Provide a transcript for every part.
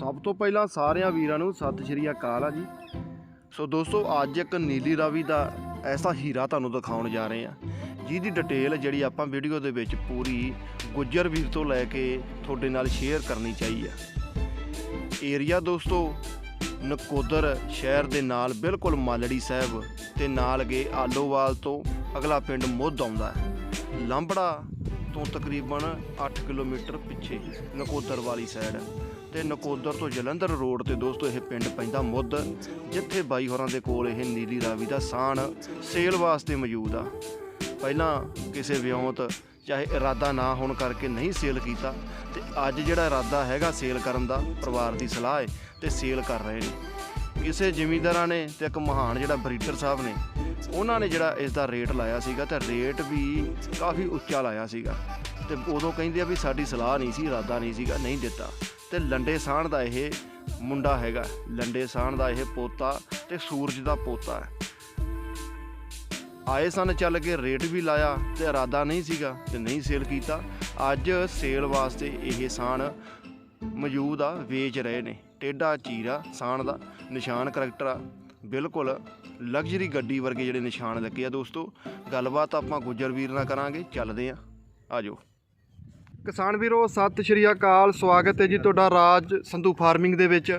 ਸਭ ਤੋਂ ਪਹਿਲਾਂ ਸਾਰਿਆਂ ਵੀਰਾਂ ਨੂੰ ਸਤਿ ਸ਼੍ਰੀ ਅਕਾਲ ਆ ਜੀ। ਸੋ ਦੋਸਤੋ, ਅੱਜ ਇੱਕ ਨੀਲੀ ਰਾਵੀ ਦਾ ਐਸਾ ਹੀਰਾ ਤੁਹਾਨੂੰ ਦਿਖਾਉਣ ਜਾ ਰਹੇ ਆ ਜਿਹਦੀ ਡਿਟੇਲ ਜਿਹੜੀ ਆਪਾਂ ਵੀਡੀਓ ਦੇ ਵਿੱਚ ਪੂਰੀ ਗੁੱਜਰ ਵੀਰ ਤੋਂ ਲੈ ਕੇ ਤੁਹਾਡੇ ਨਾਲ ਸ਼ੇਅਰ ਕਰਨੀ ਚਾਹੀ ਆ। ਏਰੀਆ ਦੋਸਤੋ, ਨਕੋਦਰ ਸ਼ਹਿਰ ਦੇ ਨਾਲ ਬਿਲਕੁਲ ਮਾਲੜੀ ਸਾਹਿਬ ਤੇ ਨਾਲ ਗਏ ਆਲੋਵਾਲ ਤੋਂ ਅਗਲਾ ਪਿੰਡ ਮੁੱਧ ਆਉਂਦਾ ਹੈ। ਲਾਂਬੜਾ ਤੋਂ ਤਕਰੀਬਨ 8 ਕਿਲੋਮੀਟਰ ਪਿੱਛੇ ਨਕੋਦਰ ਵਾਲੀ ਸਾਈਡ ਤੇ ਨਕੋਦਰ ਤੋਂ ਜਲੰਧਰ ਰੋਡ ਤੇ ਦੋਸਤੋ, ਇਹ ਪਿੰਡ ਪੈਂਦਾ ਮੁੱਦ ਜਿੱਥੇ ਬਾਈ ਹੋਰਾਂ ਦੇ ਕੋਲ ਇਹ ਨੀਲੀ ਰਾਵੀ ਦਾ ਸਾਣ ਸੇਲ ਵਾਸਤੇ ਮੌਜੂਦ ਆ। ਪਹਿਲਾਂ ਕਿਸੇ ਵਿਉਂਤ, ਚਾਹੇ ਇਰਾਦਾ ਨਾ ਹੋਣ ਕਰਕੇ ਨਹੀਂ ਸੇਲ ਕੀਤਾ ਤੇ ਅੱਜ ਜਿਹੜਾ ਇਰਾਦਾ ਹੈਗਾ ਸੇਲ ਕਰਨ ਦਾ, ਪਰਿਵਾਰ ਦੀ ਸਲਾਹ ਹੈ ਤੇ ਸੇਲ ਕਰ ਰਹੇ ਨੇ। ਕਿਸੇ ਜ਼ਿਮੀਂਦਾਰਾਂ ਨੇ ਤੇ ਇੱਕ ਮਹਾਨ ਜਿਹੜਾ ਬਰੀਡਰ ਸਾਹਿਬ ਨੇ, ਉਹਨਾਂ ਨੇ ਜਿਹੜਾ ਇਸ ਦਾ ਰੇਟ ਲਾਇਆ ਸੀਗਾ ਤੇ ਰੇਟ ਵੀ ਕਾਫੀ ਉੱਚਾ ਲਾਇਆ ਸੀਗਾ। ਤੇ ਉਦੋਂ ਕਹਿੰਦੇ ਆ ਵੀ ਸਾਡੀ ਸਲਾਹ ਨਹੀਂ ਸੀ, ਇਰਾਦਾ ਨਹੀਂ ਸੀਗਾ, ਨਹੀਂ ਦਿੱਤਾ। ਤੇ ਲੰਡੇ ਸਾਹਣ ਦਾ ਇਹ ਮੁੰਡਾ ਹੈਗਾ। ਲੰਡੇ ਸਾਹਣ ਦਾ ਇਹ ਪੋਤਾ ਤੇ ਸੂਰਜ ਦਾ ਪੋਤਾ ਹੈ। ਆਏ ਸਨ ਚੱਲ ਕੇ ਰੇਟ ਵੀ ਲਾਇਆ ਤੇ ਇਰਾਦਾ ਨਹੀਂ ਸੀਗਾ ਤੇ ਨਹੀਂ ਸੇਲ ਕੀਤਾ। ਅੱਜ ਸੇਲ ਵਾਸਤੇ ਇਹ ਸਾਣ ਮੌਜੂਦ ਆ, ਵੇਚ ਰਹੇ ਨੇ। ਟੇਡਾ ਚੀਰਾ ਸਾਣ ਦਾ, ਨਿਸ਼ਾਨ ਕਰੈਕਟਰ ਆ। ਬਿਲਕੁਲ ਲਗਜ਼ਰੀ ਗੱਡੀ ਵਰਗੇ ਜਿਹੜੇ ਨਿਸ਼ਾਨ ਲੱਗੇ ਆ ਦੋਸਤੋ। ਗੱਲਬਾਤ ਆਪਾਂ ਗੁੱਜਰ ਵੀਰ ਨਾਲ ਕਰਾਂਗੇ, ਚੱਲਦੇ ਆ ਆਜੋ ਕਿਸਾਨ ਵੀਰੋ, ਸਤਿ ਸ਼੍ਰੀ ਅਕਾਲ, ਸਵਾਗਤ ਹੈ ਜੀ ਤੁਹਾਡਾ ਰਾਜ ਸੰਧੂ ਫਾਰਮਿੰਗ ਦੇ ਵਿੱਚ।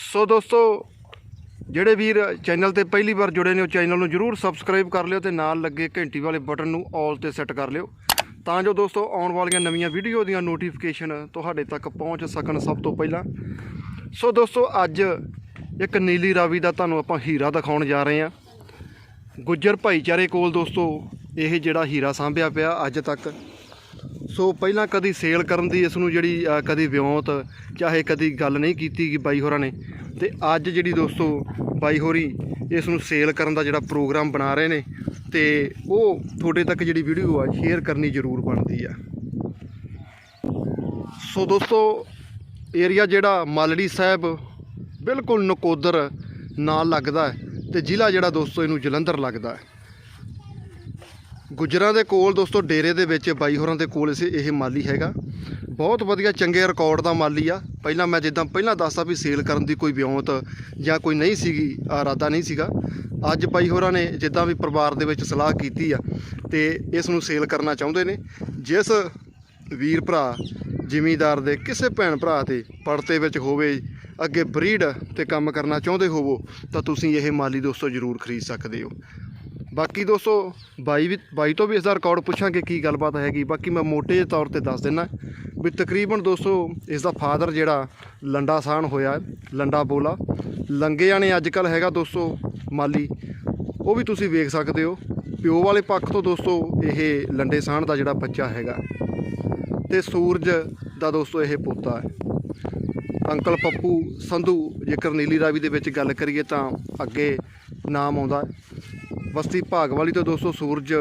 ਸੋ ਦੋਸਤੋ, ਜਿਹੜੇ ਵੀਰ ਚੈਨਲ ਤੇ ਪਹਿਲੀ ਵਾਰ ਜੁੜੇ ਨੇ, ਉਹ ਚੈਨਲ ਨੂੰ ਜਰੂਰ ਸਬਸਕ੍ਰਾਈਬ ਕਰ ਲਿਓ ਤੇ ਨਾਲ ਲੱਗੇ ਘੰਟੀ ਵਾਲੇ ਬਟਨ ਨੂੰ ਆਲ ਤੇ ਸੈੱਟ ਕਰ ਲਿਓ। ਤਾਂ ਜੋ ਦੋਸਤੋ, ਆਉਣ ਵਾਲੀਆਂ ਨਵੀਆਂ ਵੀਡੀਓ ਦੀਆਂ ਨੋਟੀਫਿਕੇਸ਼ਨ ਤੁਹਾਡੇ ਤੱਕ ਪਹੁੰਚ ਸਕਣ ਸਭ ਤੋਂ ਪਹਿਲਾਂ। ਸੋ ਦੋਸਤੋ, ਅੱਜ ਇੱਕ ਨੀਲੀ ਰਾਵੀ ਦਾ ਤੁਹਾਨੂੰ ਆਪਾਂ ਹੀਰਾ ਦਿਖਾਉਣ ਜਾ ਰਹੇ ਹਾਂ। ਗੁੱਜਰ ਭਾਈਚਾਰੇ ਕੋਲ ਦੋਸਤੋ, ਇਹ ਜਿਹੜਾ ਹੀਰਾ ਸਾਂਭਿਆ ਪਿਆ ਅੱਜ ਤੱਕ। ਸੋ ਪਹਿਲਾਂ ਕਦੀ ਸੇਲ ਕਰਨ ਦੀ ਇਸ ਨੂੰ ਜਿਹੜੀ ਅ, ਕਦੀ ਵਿਉਂਤ ਚਾਹੇ ਕਦੀ ਗੱਲ ਨਹੀਂ ਕੀਤੀ ਕਿ ਬਾਈ ਹੋਰਾਂ ਨੇ। ਤੇ ਅੱਜ ਜਿਹੜੀ ਦੋਸਤੋ ਬਾਈ ਹੋਰੀ ਇਸ ਨੂੰ ਸੇਲ ਕਰਨ ਦਾ ਜਿਹੜਾ ਪ੍ਰੋਗਰਾਮ ਬਣਾ ਰਹੇ ਨੇ ਤੇ ਉਹ ਤੁਹਾਡੇ ਤੱਕ ਜਿਹੜੀ ਵੀਡੀਓ ਆ ਸ਼ੇਅਰ ਕਰਨੀ ਜ਼ਰੂਰ ਬਣਦੀ ਆ। ਸੋ ਦੋਸਤੋ ਏਰੀਆ ਜਿਹੜਾ ਮਾਲੜੀ ਸਾਹਿਬ ਬਿਲਕੁਲ ਨਕੋਦਰ ਨਾਲ ਲੱਗਦਾ ਹੈ ਤੇ ਜ਼ਿਲ੍ਹਾ ਜਿਹੜਾ ਦੋਸਤੋ ਇਹਨੂੰ ਜਲੰਧਰ ਲੱਗਦਾ ਹੈ। ਗੁਜਰਾਂ ਦੇ ਕੋਲ ਦੋਸਤੋ, ਡੇਰੇ ਦੇ ਵਿੱਚ ਬਾਈ ਹੋਰਾਂ ਦੇ ਕੋਲ ਇਸੇ ਇਹ ਮਾਲੀ ਹੈਗਾ। ਬਹੁਤ ਵਧੀਆ, ਚੰਗੇ ਰਿਕਾਰਡ ਦਾ ਮਾਲੀ ਆ। ਪਹਿਲਾਂ ਮੈਂ ਜਿੱਦਾਂ ਪਹਿਲਾਂ ਦੱਸਦਾ ਵੀ ਸੇਲ ਕਰਨ ਦੀ ਕੋਈ ਵਿਉਂਤ ਜਾਂ ਕੋਈ ਨਹੀਂ ਸੀਗੀ, ਇਰਾਦਾ ਨਹੀਂ ਸੀਗਾ। ਅੱਜ ਬਾਈ ਹੋਰਾਂ ਨੇ ਜਿੱਦਾਂ ਵੀ ਪਰਿਵਾਰ ਦੇ ਵਿੱਚ ਸਲਾਹ ਕੀਤੀ ਆ ਤੇ ਇਸ ਨੂੰ ਸੇਲ ਕਰਨਾ ਚਾਹੁੰਦੇ ਨੇ। ਜਿਸ ਵੀਰ ਭਰਾ, ਜ਼ਿਮੀਦਾਰ ਦੇ ਕਿਸੇ ਭੈਣ ਭਰਾ ਤੇ ਪੜਤੇ ਵਿੱਚ ਹੋਵੇ, ਅੱਗੇ ਬਰੀਡ ਤੇ ਕੰਮ ਕਰਨਾ ਚਾਹੁੰਦੇ ਹੋਵੋ, ਤਾਂ ਤੁਸੀਂ ਇਹ ਮਾਲੀ ਦੋਸਤੋ ਜ਼ਰੂਰ ਖਰੀਦ ਸਕਦੇ ਹੋ। ਬਾਕੀ ਦੋਸਤੋ, ਬਾਈ ਵੀ ਬਾਈ ਤੋਂ ਵੀ ਇਸ ਦਾ ਰਿਕਾਰਡ ਪੁੱਛਾਂਗੇ ਕੀ ਗੱਲਬਾਤ ਹੈਗੀ। ਬਾਕੀ ਮੈਂ ਮੋਟੇ ਜਿਹੇ ਤੌਰ ਤੇ ਦੱਸ ਦਿੰਨਾ ਵੀ ਤਕਰੀਬਨ ਦੋਸਤੋ, ਇਸ ਦਾ ਫਾਦਰ ਜਿਹੜਾ ਲੰਡਾ ਸਾਨ ਹੋਇਆ, ਲੰਡਾ ਬੋਲਾ। ਲੰਗਿਆਂ ਨੇ ਅੱਜ ਕੱਲ ਹੈਗਾ ਦੋਸਤੋ, ਮਾਲੀ। ਉਹ ਵੀ ਤੁਸੀਂ ਵੇਖ ਸਕਦੇ ਹੋ। ਪਿਓ ਵਾਲੇ ਪੱਖ ਤੋਂ ਦੋਸਤੋ, ਇਹ ਲੰਡੇ ਸਾਨ ਦਾ ਜਿਹੜਾ ਬੱਚਾ ਹੈਗਾ। ਤੇ ਸੂਰਜ ਦਾ ਦੋਸਤੋ, ਇਹ ਪੋਤਾ ਹੈ। ਅੰਕਲ ਪੱਪੂ, ਸੰਧੂ, ਜੇਕਰ ਨੀਲੀ ਰਾਵੀ ਦੇ ਵਿੱਚ ਗੱਲ ਕਰੀਏ ਤਾਂ ਅੱਗੇ ਨਾਮ ਆਉਂਦਾ ਬਸਤੀ ਭਾਗਵਾਲੀ ਤੋਂ ਦੋਸਤੋ ਸੂਰਜ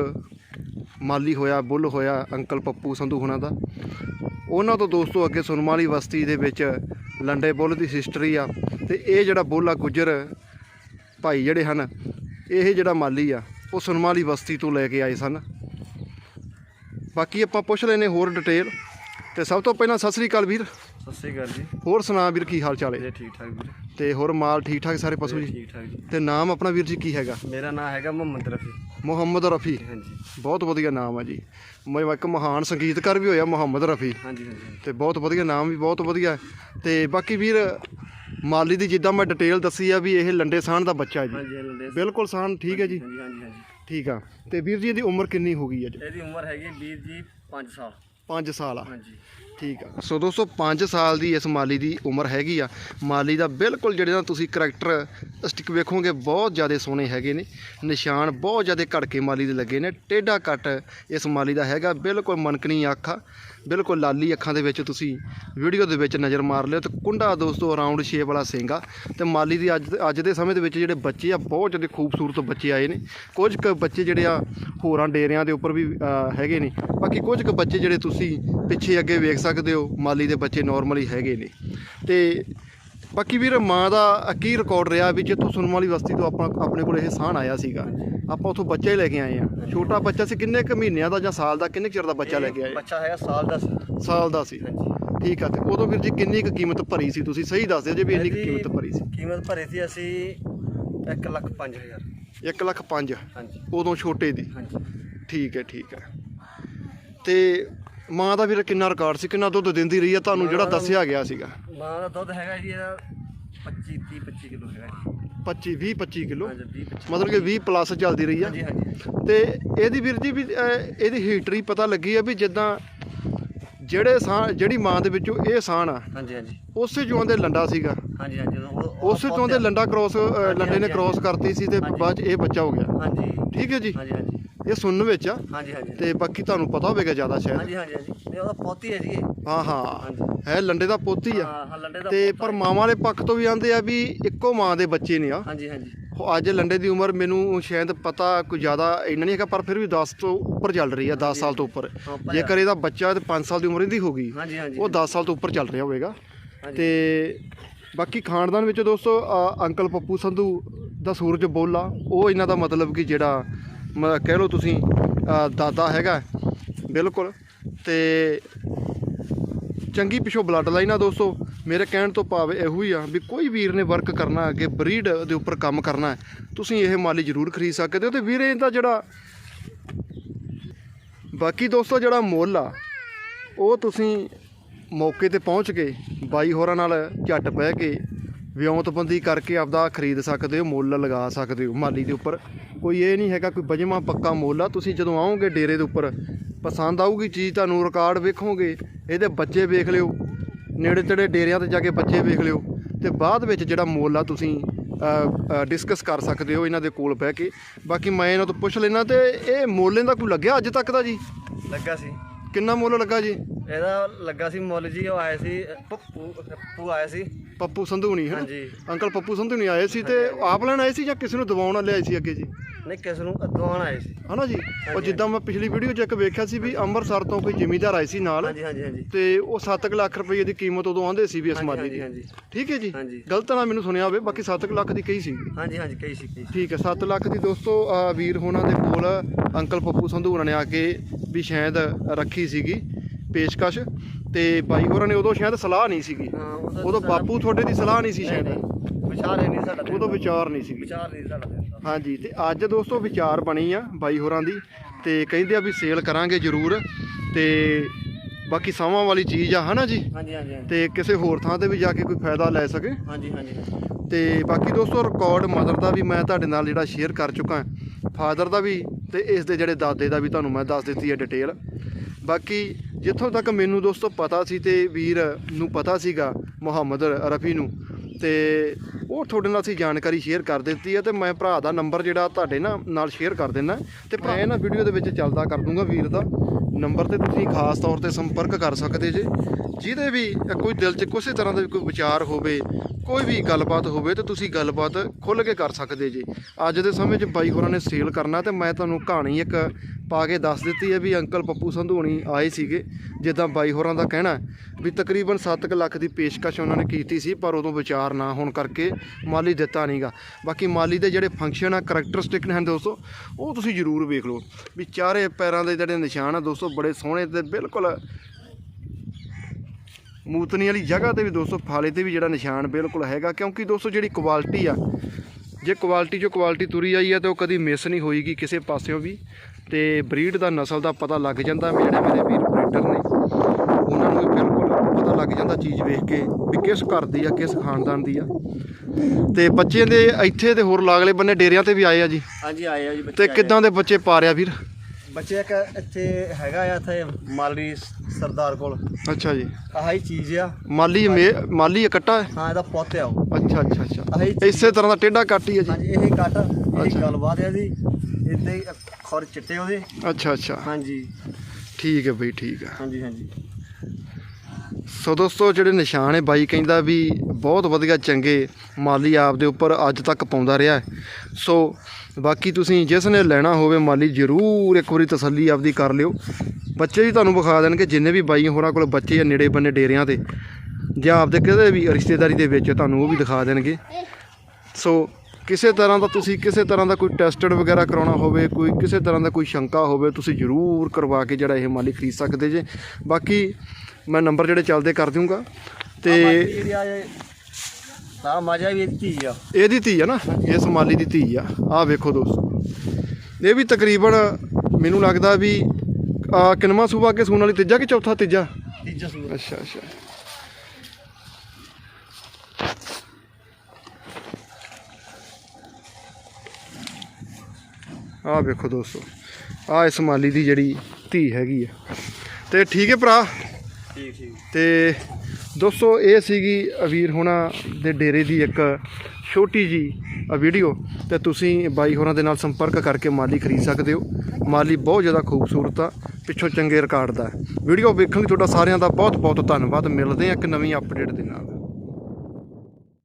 ਮਾਲੀ ਹੋਇਆ, ਬੁੱਲ ਹੋਇਆ, ਅੰਕਲ ਪੱਪੂ ਸੰਧੂ ਹੁਣਾਂ ਦਾ। ਉਹਨਾਂ ਤੋਂ ਦੋਸਤੋ ਅੱਗੇ ਸੁਨਮਾਲੀ ਬਸਤੀ ਦੇ ਵਿੱਚ ਲੰਡੇ ਬੁੱਲ ਦੀ ਹਿਸਟਰੀ ਆ ਤੇ ਇਹ ਜਿਹੜਾ ਬੁੱਲ ਆ ਗੁੱਜਰ ਭਾਈ ਜਿਹੜੇ ਹਨ, ਇਹ ਜਿਹੜਾ ਮਾਲੀ ਆ, ਉਹ ਸੁਨਮਾਲੀ ਬਸਤੀ ਤੋਂ ਲੈ ਕੇ ਆਏ ਸਨ। ਬਾਕੀ ਆਪਾਂ ਪੁੱਛ ਲੈਨੇ ਹੋਰ ਡਿਟੇਲ ਤੇ ਸਭ ਤੋਂ ਪਹਿਲਾਂ ਸਤਿ ਸ੍ਰੀ ਅਕਾਲ ਵੀਰ। ਸਤਿ ਸ੍ਰੀ ਅਕਾਲ ਜੀ। ਹੋਰ ਸੁਣਾ ਵੀਰ ਕੀ ਹਾਲ ਚਾਲ ਹੈ? ਜੀ ਠੀਕ ਠਾਕ ਵੀਰ। ਤੇ ਹੋਰ ਮਾਲ ਠੀਕ ਠਾਕ ਸਾਰੇ ਪਸ਼ੂ ਜੀ? ਜੀ ਠੀਕ ਠਾਕ ਜੀ। ਤੇ ਨਾਮ ਆਪਣਾ ਵੀਰ ਜੀ ਕੀ ਹੈਗਾ? ਮੇਰਾ ਨਾਮ ਹੈਗਾ ਮੁਹੰਮਦ ਰਫੀ। ਮੁਹੰਮਦ ਰਫੀ। ਹਾਂਜੀ। ਬਹੁਤ ਵਧੀਆ ਨਾਮ ਆ ਜੀ। ਮੈਂ ਇੱਕ ਮਹਾਨ ਸੰਗੀਤਕਾਰ ਵੀ ਹੋਇਆ ਮੁਹੰਮਦ ਰਫੀ। ਹਾਂਜੀ ਹਾਂਜੀ ਤੇ ਬਹੁਤ ਵਧੀਆ ਨਾਮ ਵੀ ਬਹੁਤ ਵਧੀਆ। ਹੈ। ਤੇ ਬਾਕੀ ਵੀਰ ਮਾਲੀ ਦੀ ਜਿੱਦਾਂ ਮੈਂ ਡਿਟੇਲ ਦੱਸੀ ਆ ਵੀ ਇਹ ਲੰਡੇ ਸਾਹਣ ਦਾ ਬੱਚਾ ਜੀ। ਹਾਂਜੀ ਲੰਡੇ ਬਿਲਕੁਲ ਸਾਹਣ ਠੀਕ ਹੈ ਜੀ। ਹਾਂਜੀ ਹਾਂਜੀ ਠੀਕ ਆ। ਤੇ ਵੀਰ ਜੀ ਇਹਦੀ ਉਮਰ ਕਿੰਨੀ ਹੋ ਗਈ ਅੱਜ? ਇਹਦੀ ਉਮਰ ਹੈਗੀ ਵੀਰ ਜੀ 5 ਸਾਲ। 5 ਸਾਲ ਆ। ਹਾਂਜੀ। ਠੀਕ ਆ। ਸੋ ਦੋਸਤੋ 5 ਸਾਲ ਦੀ ਇਸ ਮਾਲੀ ਦੀ ਉਮਰ ਹੈਗੀ ਆ। ਮਾਲੀ ਦਾ ਬਿਲਕੁਲ ਜਿਹੜੇ ਨਾ ਤੁਸੀਂ ਕਰੈਕਟਰ ਸਟਿਕ ਵੇਖੋਗੇ, ਬਹੁਤ ਜ਼ਿਆਦਾ ਸੋਹਣੇ ਹੈਗੇ ਨੇ। ਨਿਸ਼ਾਨ ਬਹੁਤ ਜ਼ਿਆਦਾ ਘੜਕੇ ਮਾਲੀ ਦੇ ਲੱਗੇ ਨੇ। ਟੇਢਾ ਕੱਟ ਇਸ ਮਾਲੀ ਦਾ ਹੈਗਾ। ਬਿਲਕੁਲ ਮਨਕਣੀ ਅੱਖ ਬਿਲਕੁਲ ਲਾਲੀ ਅੱਖਾਂ ਦੇ ਵਿੱਚ ਤੁਸੀਂ ਵੀਡੀਓ ਦੇ ਵਿੱਚ ਨਜ਼ਰ ਮਾਰ ਲਿਓ। ਤੇ ਕੁੰਡਾ ਦੋਸਤੋ ਰਾਉਂਡ ਸ਼ੇਪ ਵਾਲਾ ਸਿੰਗਾ ਆ। ਤੇ ਮਾਲੀ ਦੀ ਅੱਜ ਅੱਜ ਦੇ ਸਮੇਂ ਦੇ ਵਿੱਚ ਜਿਹੜੇ ਬੱਚੇ ਆ, ਬਹੁਤ ਜ਼ਿਆਦਾ ਖੂਬਸੂਰਤ ਬੱਚੇ ਆਏ ਨੇ। ਕੁਝ ਕੁ ਬੱਚੇ ਜਿਹੜੇ ਆ, ਹੋਰਾਂ ਡੇਰਿਆਂ ਦੇ ਉੱਪਰ ਵੀ ਹੈਗੇ ਨੇ। ਬਾਕੀ ਕੁਝ ਕੁ ਬੱਚੇ ਜਿਹੜੇ ਤੁਸੀਂ ਪਿੱਛੇ ਅੱਗੇ ਵੇਖ ਸਕਦੇ ਹੋ ਮਾਲੀ ਦੇ ਬੱਚੇ ਨਾਰਮਲੀ ਹੈਗੇ ਨੇ। ਤੇ ਬਾਕੀ ਵੀਰ ਮਾਂ ਦਾ ਕੀ ਰਿਕਾਰਡ ਰਿਹਾ ਵੀ ਜਿੱਥੋਂ ਸੁਣਨ ਵਾਲੀ ਬਸਤੀ ਤੋਂ ਆਪਾਂ ਆਪਣੇ ਕੋਲ ਇਹ ਸਾਹਣ ਆਇਆ ਸੀਗਾ। ਆਪਾਂ ਉੱਥੋਂ ਬੱਚਾ ਹੀ ਲੈ ਕੇ ਆਏ ਆ। ਛੋਟਾ ਬੱਚਾ ਸੀ ਕਿੰਨੇ ਕੁ ਮਹੀਨਿਆਂ ਦਾ ਜਾਂ ਸਾਲ ਦਾ ਕਿੰਨੇ ਚਿਰ ਦਾ ਬੱਚਾ ਲੈ ਕੇ ਆਏ? ਬੱਚਾ ਹੈਗਾ ਸਾਲ ਦਾ ਸੀ। ਸਾਲ ਦਾ ਸੀ। ਹਾਂਜੀ। ਠੀਕ ਆ ਤੇ ਉਦੋਂ ਵੀਰ ਜੀ ਕਿੰਨੀ ਕੁ ਕੀਮਤ ਭਰੀ ਸੀ ਤੁਸੀਂ? ਸਹੀ ਦੱਸ ਦਿਓ ਜੇ ਵੀ ਇੰਨੀ ਕੁ ਕੀਮਤ ਭਰੀ ਸੀ। ਕੀਮਤ ਭਰੀ ਸੀ ਅਸੀਂ 1 ਲੱਖ 5000 1 ਲੱਖ 5 ਹਾਂਜੀ। ਉਦੋਂ ਛੋਟੇ ਦੀ। ਹਾਂਜੀ। ਠੀਕ ਹੈ ਠੀਕ ਹੈ। ਤੇ ਮਾਂ ਦਾ ਵੀਰ ਕਿੰਨਾ ਰਿਕਾਰਡ ਸੀ ਕਿੰਨਾ ਦੁੱਧ ਦਿੰਦੀ ਰਹੀ ਆ ਤੁਹਾਨੂੰ ਜਿਹੜਾ ਦੱਸਿਆ ਗਿਆ ਸੀਗਾ। ਮਾਂ ਦਾ ਦੁੱਧ ਹੈਗਾ ਜੀ ਇਹਦਾ 25 30 25 ਕਿਲੋ ਹੈਗਾ ਜੀ। 25 20 25 ਕਿਲੋ? ਹਾਂਜੀ 20 25 ਮਤਲਬ ਕਿ 20 ਪਲੱਸ ਚੱਲਦੀ ਰਹੀ ਆ। ਹਾਂਜੀ ਹਾਂਜੀ ਤੇ ਇਹਦੀ ਵੀਰ ਜੀ ਵੀ ਅਹ, ਇਹਦੀ ਹੀਟਰੀ ਪਤਾ ਲੱਗੀ ਆ ਵੀ ਜਿੱਦਾਂ ਜਿਹੜੇ ਸਾਹ ਜਿਹੜੀ ਮਾਂ ਦੇ ਵਿੱਚੋਂ ਇਹ ਸਾਣ ਆ ਹਾਂਜੀ ਹਾਂਜੀ। ਉਸੇ ਚੋਂ ਦੇ ਲੰਡਾ ਸੀਗਾ। ਹਾਂਜੀ ਹਾਂਜੀ ਉਹ- ਉਹ ਉਸੇ ਚੋਂ ਦੇ ਲੰਡਾ ਕ੍ਰੋਸ ਲੰਡੇ ਨੇ ਕ੍ਰੋਸ ਕਰਤੀ ਸੀ ਤੇ। ਬਾਅਦ ਚ ਇਹ ਬੱਚਾ ਹੋ ਗਿਆ। ਹਾਂਜੀ। ਠੀਕ ਹੈ ਜੀ? ਹਾਂਜੀ ਹਾਂਜੀ। ਇਹ ਸੁਣਨ ਵਿੱਚ ਆ। ਹਾਂਜੀ ਹਾਂਜੀ ਤੇ ਬਾਕੀ ਤੁਹਾਨੂੰ ਪਤਾ ਹੋਵੇਗਾ ਜ਼ਿਆਦਾ ਸ਼ਾਇਦ। ਹਾਂਜੀ ਹਾਂਜੀ ਹਾਂਜੀ। ਇਹ ਉਹਦਾ ਪੋਤੀ ਹੈ ਜੀ ਇਹ। ਹਾਂ ਹਾਂ। ਹਾਂਜੀ। ਹੈ ਲੰਡੇ ਦਾ ਪੋਤੀ ਆ। ਹਾਂ ਹਾਂ ਲੰਡੇ ਦਾ ਤੇ ਪਰ ਹੈ। ਮਾਂ ਵਾਲੇ ਪੱਖ ਤੋਂ ਵੀ ਆਂਦੇ ਆ ਵੀ ਇੱਕੋ ਮਾਂ ਦੇ ਬੱਚੇ ਨੇ ਆ। ਹਾਂਜੀ ਹਾਂਜੀ। ਉਹ ਅੱਜ ਲੰਡੇ ਦੀ ਉਮਰ ਮੈਨੂੰ ਸ਼ਾਇਦ ਪਤਾ ਕੋਈ ਜ਼ਿਆਦਾ ਇੰਨਾ ਨਹੀਂ ਹੈਗਾ ਪਰ ਫਿਰ ਵੀ 10 ਤੋਂ ਉੱਪਰ ਚੱਲ ਰਹੀ ਆ 10 ਸਾਲ ਤੋਂ ਉੱਪਰ। ਹਾਂ, ਜੇਕਰ ਇਹਦਾ ਬੱਚਾ ਤੇ 5 ਸਾਲ ਦੀ ਉਮਰ ਇਹਦੀ ਹੋ ਗਈ ਹਾਂਜੀ ਹਾਂਜੀ। ਉਹ 10 ਸਾਲ ਤੋਂ ਉੱਪਰ ਚੱਲ ਰਿਹਾ ਹੋਵੇਗਾ। ਹਾਂਜੀ। ਤੇ ਬਾਕੀ ਖਾਨਦਾਨ ਵਿੱਚ ਦੋਸਤੋ ਅ, ਅੰਕਲ ਪੱਪੂ ਸੰਧੂ ਦਾ ਸੂਰਜ ਬੋਲਾ ਉਹ ਇਹਨਾਂ ਦਾ ਮਤਲਬ ਕਿ ਜਿਹੜਾ ਕਹਿ ਲਓ ਤੁਸੀਂ ਦਾਦਾ ਹੈਗਾ, ਬਿਲਕੁਲ। ਤੇ ਚੰਗੀ ਪਿਛੋ ਬਲੱਡ ਲਾਈਨ ਆ ਦੋਸਤੋ, ਮੇਰੇ ਕਹਿਣ ਤੋਂ ਭਾਵ ਇਹੋ ਹੀ ਆ ਵੀ ਕੋਈ ਵੀਰ ਨੇ ਵਰਕ ਕਰਨਾ ਅੱਗੇ ਬਰੀਡ ਦੇ ਉੱਪਰ ਕੰਮ ਕਰਨਾ ਤੁਸੀਂ ਇਹ ਮਾਲੀ ਜ਼ਰੂਰ ਖਰੀਦ ਸਕਦੇ ਹੋ। ਤੇ ਵੀਰੇ ਦਾ ਜਿਹੜਾ ਬਾਕੀ ਦੋਸਤੋ, ਜਿਹੜਾ ਮੁੱਲ ਆ, ਉਹ ਤੁਸੀਂ ਮੌਕੇ ਤੇ ਪਹੁੰਚ ਕੇ ਬਾਈ ਹੋਰਾਂ ਨਾਲ ਝੱਟ ਬਹਿ ਕੇ ਵਿਉਂਤਬੰਦੀ ਕਰਕੇ ਆਪਦਾ ਖਰੀਦ ਸਕਦੇ ਹੋ ਮੁੱਲ ਲਗਾ ਸਕਦੇ ਹੋ ਮਾਲੀ ਦੇ ਉੱਪਰ। ਕੋਈ ਇਹ ਨਹੀਂ ਹੈਗਾ ਕੋਈ ਬਜਮਾ ਪੱਕਾ ਮੁੱਲ ਆ ਤੁਸੀਂ ਜਦੋਂ ਆਓਗੇ ਡੇਰੇ ਦੇ ਉੱਪਰ ਪਸੰਦ ਆਊਗੀ ਚੀਜ਼ ਤੁਹਾਨੂੰ ਰਿਕਾਰਡ ਵੇਖੋਗੇ ਇਹਦੇ ਬੱਚੇ ਵੇਖ ਲਿਓ ਨੇੜੇ ਤੇੜੇ ਡੇਰਿਆਂ ਤੇ ਜਾ ਕੇ ਬੱਚੇ ਵੇਖ ਲਿਓ ਤੇ ਬਾਅਦ ਵਿੱਚ ਜਿਹੜਾ ਮੁੱਲ ਆ ਤੁਸੀਂ ਡਿਸਕਸ ਕਰ ਸਕਦੇ ਹੋ ਇਹਨਾਂ ਦੇ ਕੋਲ ਬਹਿ ਕੇ। ਬਾਕੀ ਮੈਂ ਇਹਨਾਂ ਤੋਂ ਪੁੱਛ ਲੈਣਾ ਤੇ ਇਹ ਮੁੱਲ ਇਹਦਾ ਕੋਈ ਲੱਗਿਆ ਅੱਜ ਤੱਕ ਦਾ ਜੀ? ਲੱਗਾ ਸੀ। ਕਿੰਨਾ ਮੁੱਲ ਲੱਗਾ ਜੀ? ਇਹਦਾ ਲੱਗਾ ਸੀ ਮੁੱਲ ਜੀ ਉਹ ਆਏ ਸੀ ਪੱਪੂ ਪੱਪੂ ਆਏ ਸੀ। ਪੱਪੂ ਸੰਧੂਣੀ ਹੈ ਹਾਂਜੀ। ਅੰਕਲ ਪੱਪੂ ਸੰਧੂਣੀ ਆਏ ਸੀ ਤੇ ਆਪ ਲੈਣ ਆਏ ਸੀ ਜਾਂ ਕਿਸੇ ਨੂੰ ਦਵਾਉਣ ਲਿਆਏ ਸੀ ਅੱਗੇ ਜੀ? ਨਹੀਂ ਕਿਸ ਨੂੰ ਦਵਾਉਣ ਆਏ ਸੀ। ਹਨਾ ਜੀ? ਉਹ ਜਿੱਦਾਂ ਮੈਂ ਪਿਛਲੀ ਵੀਡੀਓ 'ਚ ਇੱਕ ਵੇਖਿਆ ਸੀ ਵੀ ਅੰਮ੍ਰਿਤਸਰ ਤੋਂ ਕੋਈ ਜ਼ਿਮੀਂਦਾਰ ਆਏ ਸੀ ਨਾਲ ਹਾਂਜੀ ਹਾਂਜੀ ਹਾਂਜੀ। ਤੇ ਉਹ 7 ਲੱਖ ਰੁਪਏ ਦੀ ਕੀਮਤ ਉਦੋਂ ਆਂਦੇ ਸੀ ਵੀ ਇਸ ਮਾਲੀ ਦੀ। ਠੀਕ ਹੈ ਜੀ। ਗਲਤ ਨਾ ਮੈਨੂੰ ਸੁਣਿਆ ਹੋਵੇ ਬਾਕੀ 7 ਲੱਖ ਦੀ ਕਹੀ ਸੀ ਹਾਂਜੀ ਹਾਂਜੀ ਕਈ ਸੀ ਠੀਕ ਹੈ 7 ਲੱਖ ਦੀ ਦੋਸਤੋ ਵੀਰ ਹੋਣਾ ਦੇ ਕੋਲ ਅੰਕਲ ਪੱਪੂ ਸੰਧੂ ਹੋਰਾਂ ਨੇ ਆ ਕੇ ਵੀ ਸ਼ਾਇਦ ਰੱਖੀ ਸੀਗੀ। ਪੇਸ਼ਕਸ਼ ਤੇ ਬਾਈ ਹੋਰਾਂ ਨੇ ਉਦੋਂ ਸ਼ਾਇਦ ਸਲਾਹ ਨਹੀਂ ਸੀਗੀ। ਹਾਂ ਉਦੋਂ ਬਾਪੂ ਤੁਹਾਡੇ ਦੀ ਸਲਾਹ ਨਹੀਂ ਸੀ ਸ਼ਾਇਦ। ਵਿਚਾਰ ਹੈ ਨਹੀਂ ਸਾਡਾ ਉਦੋਂ ਵਿਚਾਰ ਨਹੀਂ ਸੀਗੀ। ਵਿਚਾਰ ਨਹੀਂ ਸਾਡਾ। ਹਾਂਜੀ ਤੇ ਅੱਜ ਦੋਸਤੋ ਵਿਚਾਰ ਬਣੀ ਆ ਬਾਈ ਹੋਰਾਂ ਦੀ ਤੇ ਕਹਿੰਦੇ ਆ ਵੀ ਸੇਲ ਕਰਾਂਗੇ ਜ਼ਰੂਰ ਤੇ ਬਾਕੀ ਸਮਾਂ ਵਾਲੀ ਚੀਜ਼ ਆ ਹਨਾ ਜੀ? ਹਾਂਜੀ ਹਾਂਜੀ ਹਾਂਜੀ। ਤੇ ਕਿਸੇ ਹੋਰ ਥਾਂ ਤੇ ਵੀ ਜਾ ਕੇ ਕੋਈ ਫਾਇਦਾ ਲੈ ਸਕੇ। ਹਾਂਜੀ ਹਾਂਜੀ ਹਾਂਜੀ। ਤੇ ਬਾਕੀ ਦੋਸਤੋ ਰਿਕਾਰਡ ਮਦਰ ਦਾ ਵੀ ਮੈਂ ਤੁਹਾਡੇ ਨਾਲ ਜਿਹੜਾ ਸ਼ੇਅਰ ਕਰ ਚੁੱਕਾ ਫਾਦਰ ਦਾ ਵੀ ਤੇ ਇਸ ਦੇ ਜਿਹੜੇ ਦਾਦੇ ਦਾ ਵੀ ਤੁਹਾਨੂੰ ਮੈਂ ਦੱਸ ਦਿੱਤੀ ਹੈ ਡਿਟੇਲ ਬਾਕੀ ਜਿੱਥੋਂ ਤੱਕ ਮੈਨੂੰ ਦੋਸਤੋ ਪਤਾ ਸੀ ਤੇ ਵੀਰ ਨੂੰ ਪਤਾ ਸੀਗਾ, ਮੁਹੰਮਦ ਰਫੀ ਨੂੰ, ਤੇ ਉਹ ਤੁਹਾਡੇ ਨਾਲ ਅਸੀਂ ਜਾਣਕਾਰੀ ਸ਼ੇਅਰ ਕਰ ਦਿੱਤੀ ਹੈ ਤੇ ਮੈਂ ਭਰਾ ਦਾ ਨੰਬਰ ਜਿਹੜਾ ਤੁਹਾਡੇ ਨਾ ਨਾਲ ਸ਼ੇਅਰ ਕਰ ਦਿੰਦਾ। ਤੇ ਭਰਾ ਇਹ ਨਾ ਵੀਡੀਓ ਦੇ ਵਿੱਚ ਚੱਲਦਾ ਕਰ ਦੂੰਗਾ ਵੀਰ ਦਾ। ਨੰਬਰ ਤੇ ਤੁਸੀਂ ਖਾਸ ਤੌਰ ਤੇ ਸੰਪਰਕ ਕਰ ਸਕਦੇ ਜੇ। ਜਿਹਦੇ ਵੀ ਕੋਈ ਦਿਲ 'ਚ ਕਿਸੇ ਤਰ੍ਹਾਂ ਦਾ ਵੀ ਕੋਈ ਵਿਚਾਰ ਹੋਵੇ ਕੋਈ ਵੀ ਗੱਲਬਾਤ ਹੋਵੇ ਤਾਂ ਤੁਸੀਂ ਗੱਲਬਾਤ ਖੁੱਲ੍ਹ ਕੇ ਕਰ ਸਕਦੇ ਜੀ। ਅੱਜ ਦੇ ਸਮੇਂ 'ਚ ਬਾਈ ਹੋਰਾਂ ਨੇ ਸੇਲ ਕਰਨਾ ਤੇ ਮੈਂ ਤੁਹਾਨੂੰ ਕਹਾਣੀ ਇੱਕ ਪਾ ਕੇ ਦੱਸ ਦਿੱਤੀ ਹੈ ਵੀ ਅੰਕਲ ਪੱਪੂ ਸੰਧੂਣੀ ਆਏ ਸੀਗੇ, ਜਿੱਦਾਂ ਬਾਈ ਹੋਰਾਂ ਦਾ ਕਹਿਣਾ ਵੀ ਤਕਰੀਬਨ 7 ਲੱਖ ਦੀ ਪੇਸ਼ਕਸ਼ ਉਹਨਾਂ ਨੇ ਕੀਤੀ ਸੀ, ਪਰ ਉਦੋਂ ਵਿਚਾਰ ਨਾ ਹੋਣ ਕਰਕੇ ਮਾਲੀ ਦਿੱਤਾ ਨਹੀਂਗਾ ਬਾਕੀ ਮਾਲੀ ਦੇ ਜਿਹੜੇ ਫੰਕਸ਼ਨ ਆ ਕਰੈਕਟਰਿਸਟਿਕ ਨੇ ਦੋਸਤੋ, ਉਹ ਤੁਸੀਂ ਜ਼ਰੂਰ ਵੇਖ ਲਓ। ਵੀ ਚਾਰੇ ਪੈਰਾਂ ਦੇ ਜਿਹੜੇ ਨਿਸ਼ਾਨ ਆ ਦੋਸਤੋ, ਬੜੇ ਸੋਹਣੇ ਤੇ ਬਿਲਕੁਲ ਮੂਤਨੀ ਵਾਲੀ ਜਗ੍ਹਾ ਤੇ ਵੀ ਦੋਸਤੋ ਫਾਲੇ ਤੇ ਵੀ ਜਿਹੜਾ ਨਿਸ਼ਾਨ ਬਿਲਕੁਲ ਹੈਗਾ ਕਿਉਂਕਿ ਦੋਸਤੋ ਜਿਹੜੀ ਕੁਆਲਿਟੀ ਆ ਜੇ ਕੁਆਲਿਟੀ ਚੋਂ ਕੁਆਲਿਟੀ ਤੁਰੀ ਆਈ ਆ ਤੇ ਉਹ ਕਦੀ ਮਿਸ ਨਹੀਂ ਹੋਏਗੀ ਕਿਸੇ ਪਾਸਿਓਂ ਵੀ। ਤੇ ਬਰੀਡ ਦਾ ਨਸਲ ਦਾ ਪਤਾ ਲੱਗ ਜਾਂਦਾ ਵੀ ਜਿਹੜੇ ਮੇਰੇ ਵੀਰ ਬਰੀਡਰ ਨੇ ਉਹਨਾਂ ਨੂੰ ਬਿਲਕੁਲ ਪਤਾ ਲੱਗ ਜਾਂਦਾ ਚੀਜ਼ ਵੇਖ ਕੇ ਵੀ ਕਿਸ ਘਰ ਦੀ ਆ ਕਿਸ ਖਾਨਦਾਨ ਦੀ ਆ। ਤੇ ਬੱਚੇ ਦੇ ਇੱਥੇ ਤੇ ਹੋਰ ਲਾਗਲੇ ਬੰਨੇ ਡੇਰਿਆਂ ਤੇ ਵੀ ਆਏ ਆ ਜੀ। ਹਾਂਜੀ ਆਏ ਆ ਜੀ ਬੱਚੇ ਤੇ ਕਿੱਦਾਂ ਦੇ ਬੱਚੇ ਪਾ ਰਿਆ ਵੀਰ। ਬੱਚੇ ਇੱਕ ਇੱਥੇ ਹੈਗਾ ਆ ਇੱਥੇ ਮਾਲੀ ਸਰਦਾਰ ਕੋਲ। ਅੱਛਾ ਜੀ। ਆਹੀ ਚੀਜ਼ ਆ। ਮਾਲੀ ਮੇ- ਮਾਲੀ ਇਕੱਠਾ ਹੈ? ਹਾਂ ਇਹਦਾ ਪੁੱਤ ਆ ਉਹ। ਅੱਛਾ ਅੱਛਾ ਅੱਛਾ। ਚੀਜ਼- ਇਸੇ ਤਰ੍ਹਾਂ ਦਾ ਟੇਢਾ ਕੱਟ ਹੀ ਹੈ ਜੀ। ਹਾਂਜੀ ਇਹ ਕੱਟ ਅੱਛਾ। ਇਹ ਗੱਲਬਾਤ ਆ ਜੀ ਇੱਦਾਂ ਹੀ ਖੌਰ ਚਿੱਟੇ ਉਹਦੇ। ਅੱਛਾ ਅੱਛਾ। ਹਾਂਜੀ। ਠੀਕ ਹੈ ਬਈ ਠੀਕ ਹੈ। ਹਾਂਜੀ ਹਾਂਜੀ। ਸੋ ਦੋਸਤੋ, ਜਿਹੜੇ ਨਿਸ਼ਾਨ ਹੈ, ਬਾਈ ਕਹਿੰਦਾ ਵੀ ਬਹੁਤ ਵਧੀਆ ਚੰਗੇ ਮਾਲੀ ਆਪ ਦੇ ਉੱਪਰ ਅੱਜ ਤੱਕ ਪਾਉਂਦਾ ਰਿਹਾ ਸੋ ਬਾਕੀ ਤੁਸੀਂ ਜਿਸ ਨੇ ਲੈਣਾ ਹੋਵੇ ਮਾਲੀ ਜ਼ਰੂਰ ਇੱਕ ਵਾਰੀ ਤਸੱਲੀ ਆਪਦੀ ਕਰ ਲਿਓ। ਬੱਚੇ ਵੀ ਤੁਹਾਨੂੰ ਵਿਖਾ ਦੇਣਗੇ, ਜਿੰਨੇ ਵੀ ਬਾਈ ਹੋਰਾਂ ਕੋਲ ਬੱਚੇ ਆ ਨੇੜੇ ਬੰਨੇ ਡੇਰਿਆਂ ਤੇ, ਜਾਂ ਆਪਦੇ ਕਿਤੇ ਵੀ ਰਿਸ਼ਤੇਦਾਰੀ ਦੇ ਵਿੱਚ ਤੁਹਾਨੂੰ ਉਹ ਵੀ ਦਿਖਾ ਦੇਣਗੇ। ਸੋ ਕਿਸੇ ਤਰ੍ਹਾਂ ਦਾ ਤੁਸੀਂ ਕਿਸੇ ਤਰ੍ਹਾਂ ਦਾ ਕੋਈ ਟੈਸਟਡ ਵਗੈਰਾ ਕਰਾਉਣਾ ਹੋਵੇ, ਕੋਈ ਕਿਸੇ ਤਰ੍ਹਾਂ ਦਾ ਕੋਈ ਸ਼ੰਕਾ ਹੋਵੇ, ਤੁਸੀਂ ਜ਼ਰੂਰ ਕਰਵਾ ਕੇ ਜਿਹੜਾ ਇਹ ਮਾਲੀ ਖਰੀਦ ਸਕਦੇ ਜੇ। ਬਾਕੀ ਮੈਂ ਨੰਬਰ ਜਿਹੜੇ ਚੱਲਦੇ ਕਰ ਦੂੰਗਾ ਤੇ ਆ ਇਹ। ਮਾਜਾ ਵੀ ਧੀ ਆ। ਇਹਦੀ ਧੀ ਆ ਨਾ? ਇਸ ਮਾਲੀ ਦੀ ਧੀ ਆ। ਆਹ ਵੇਖੋ ਦੋਸਤੋ। ਇਹ ਵੀ ਤਕਰੀਬਨ ਮੈਨੂੰ ਲੱਗਦਾ ਵੀ ਆ ਕਿਨਮਾ ਸੂਬਾ ਕੇ ਸੂਣ ਵਾਲੀ? ਤੀਜਾ ਕਿ ਚੌਥਾ ਤੀਜਾ? ਤੀਜਾ ਸੂਰ ਅੱਛਾ ਅੱਛਾ। ਆਹ ਵੇਖੋ ਦੋਸਤੋ। ਆਹ ਇਸ ਮਾਲੀ ਦੀ ਜਿਹੜੀ ਧੀ ਹੈਗੀ ਆ। ਤੇ ਠੀਕ ਹੈ ਭਰਾ? ਠੀਕ ਠੀਕ। ਤੇ ਦੋਸਤੋ, ਇਹ ਸੀਗੀ ਅਵੀਰ ਹੋਣਾ ਦੇ ਡੇਰੇ ਦੀ ਇੱਕ ਛੋਟੀ ਜੀ ਵੀਡੀਓ ਤੇ ਤੁਸੀਂ ਬਾਈ ਹੋਰਾਂ ਦੇ ਨਾਲ ਸੰਪਰਕ ਕਰਕੇ ਮਾਲੀ ਖਰੀਦ ਸਕਦੇ ਹੋ। ਮਾਲੀ ਬਹੁਤ ਜ਼ਿਆਦਾ ਖੂਬਸੂਰਤ ਆ, ਪਿੱਛੋਂ ਚੰਗੇ ਰਿਕਾਰਡ ਦਾ। ਵੀਡੀਓ ਵੇਖਣ ਲਈ ਤੁਹਾਡਾ ਸਾਰਿਆਂ ਦਾ ਬਹੁਤ ਬਹੁਤ ਧੰਨਵਾਦ। ਮਿਲਦੇ ਆ ਇੱਕ ਨਵੀਂ ਅਪਡੇਟ ਦੇ ਨਾਲ।